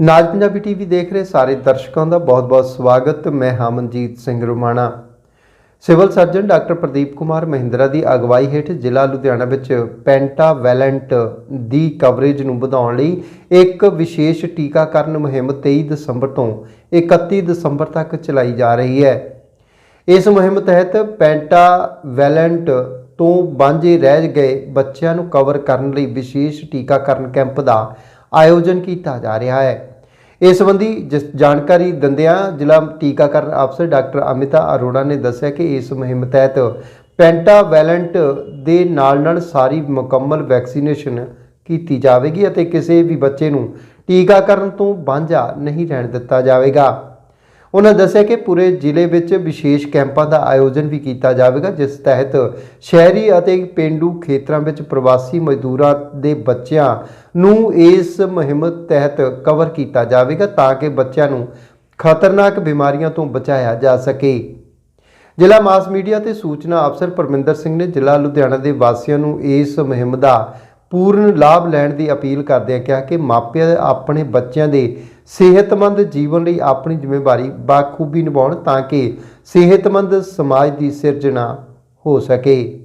ਨਾਜ Punjabi TV ਦੇਖ ਰਹੇ ਸਾਰੇ ਦਰਸ਼ਕਾਂ ਦਾ ਬਹੁਤ-ਬਹੁਤ ਸਵਾਗਤ। ਮੈਂ Hamanjit Singh Rumana. Civil surgeon doctor Pradeep Kumar Mahindra ਦੀ ਅਗਵਾਈ ਹੇਠ ਜ਼ਿਲ੍ਹਾ ਲੁਧਿਆਣਾ ਵਿੱਚ ਪੈਂਟਾ ਵੈਲੈਂਟ ਦੀ ਕਵਰੇਜ ਨੂੰ ਵਧਾਉਣ ਲਈ ਇੱਕ ਵਿਸ਼ੇਸ਼ ਟੀਕਾਕਰਨ ਮੁਹਿੰਮ 23 ਦਸੰਬਰ ਤੋਂ 31 ਦਸੰਬਰ ਤੱਕ ਚਲਾਈ ਜਾ ਰਹੀ ਹੈ। ਇਸ ਮੁਹਿੰਮ ਤਹਿਤ ਪੈਂਟਾ ਵੈਲੈਂਟ ਤੋਂ ਵਾਂਝੇ ਰਹਿ ਗਏ ਬੱਚਿਆਂ ਨੂੰ ਕਵਰ ਕਰਨ ਲਈ ਵਿਸ਼ੇਸ਼ ਟੀਕਾਕਰਨ ਕੈਂਪ ਦਾ ਆਯੋਜਨ ਕੀਤਾ ਜਾ ਰਿਹਾ ਹੈ। ਇਸ ਸੰਬੰਧੀ ਜਿਸ ਜਾਣਕਾਰੀ ਦਿੰਦਿਆਂ ਜ਼ਿਲ੍ਹਾ ਟੀਕਾਕਰਨ ਅਫਸਰ ਡਾਕਟਰ ਅਮਿਤਾ ਅਰੋੜਾ ਨੇ ਦੱਸਿਆ ਕਿ ਇਸ ਮੁਹਿੰਮ ਤਹਿਤ ਪੈਂਟਾਵੈਲੈਂਟ ਦੇ ਨਾਲ-ਨਾਲ ਸਾਰੀ ਮੁਕੰਮਲ ਵੈਕਸੀਨੇਸ਼ਨ ਕੀਤੀ ਜਾਵੇਗੀ ਅਤੇ ਕਿਸੇ ਵੀ ਬੱਚੇ ਨੂੰ ਟੀਕਾਕਰਨ ਤੋਂ ਵਾਂਝਾ ਨਹੀਂ ਰਹਿਣ ਦਿੱਤਾ ਜਾਵੇਗਾ। ਉਹਨਾਂ ਦੱਸਿਆ ਕਿ ਪੂਰੇ ਜ਼ਿਲ੍ਹੇ ਵਿੱਚ ਵਿਸ਼ੇਸ਼ ਕੈਂਪਾਂ ਦਾ ਆਯੋਜਨ ਵੀ ਕੀਤਾ ਜਾਵੇਗਾ, ਜਿਸ ਤਹਿਤ ਸ਼ਹਿਰੀ ਅਤੇ ਪਿੰਡੂ ਖੇਤਰਾਂ ਵਿੱਚ ਪ੍ਰਵਾਸੀ ਮਜ਼ਦੂਰਾਂ ਦੇ ਬੱਚਿਆਂ ਨੂੰ ਇਸ ਮੁਹਿੰਮ ਤਹਿਤ ਕਵਰ ਕੀਤਾ ਜਾਵੇਗਾ ਤਾਂ ਕਿ ਬੱਚਿਆਂ ਨੂੰ ਖਤਰਨਾਕ ਬਿਮਾਰੀਆਂ ਤੋਂ ਬਚਾਇਆ ਜਾ ਸਕੇ। ਜ਼ਿਲ੍ਹਾ ਮਾਸ ਮੀਡੀਆ ਤੇ ਸੂਚਨਾ ਅਫਸਰ ਪਰਮਿੰਦਰ ਸਿੰਘ ਨੇ ਜ਼ਿਲ੍ਹਾ ਲੁਧਿਆਣਾ ਦੇ ਵਾਸੀਆਂ ਨੂੰ ਇਸ ਮੁਹਿੰਮ ਦਾ ਪੂਰਨ ਲਾਭ ਲੈਣ ਦੀ ਅਪੀਲ ਕਰਦਿਆਂ ਕਿਹਾ ਕਿ ਮਾਪਿਆਂ ਆਪਣੇ ਬੱਚਿਆਂ ਦੇ ਸਿਹਤਮੰਦ ਜੀਵਨ ਲਈ ਆਪਣੀ ਜ਼ਿੰਮੇਵਾਰੀ ਬਾਖੂਬੀ ਨਿਭਾਉਣ ਤਾਂ ਕਿ ਸਿਹਤਮੰਦ ਸਮਾਜ ਦੀ ਸਿਰਜਣਾ ਹੋ ਸਕੇ।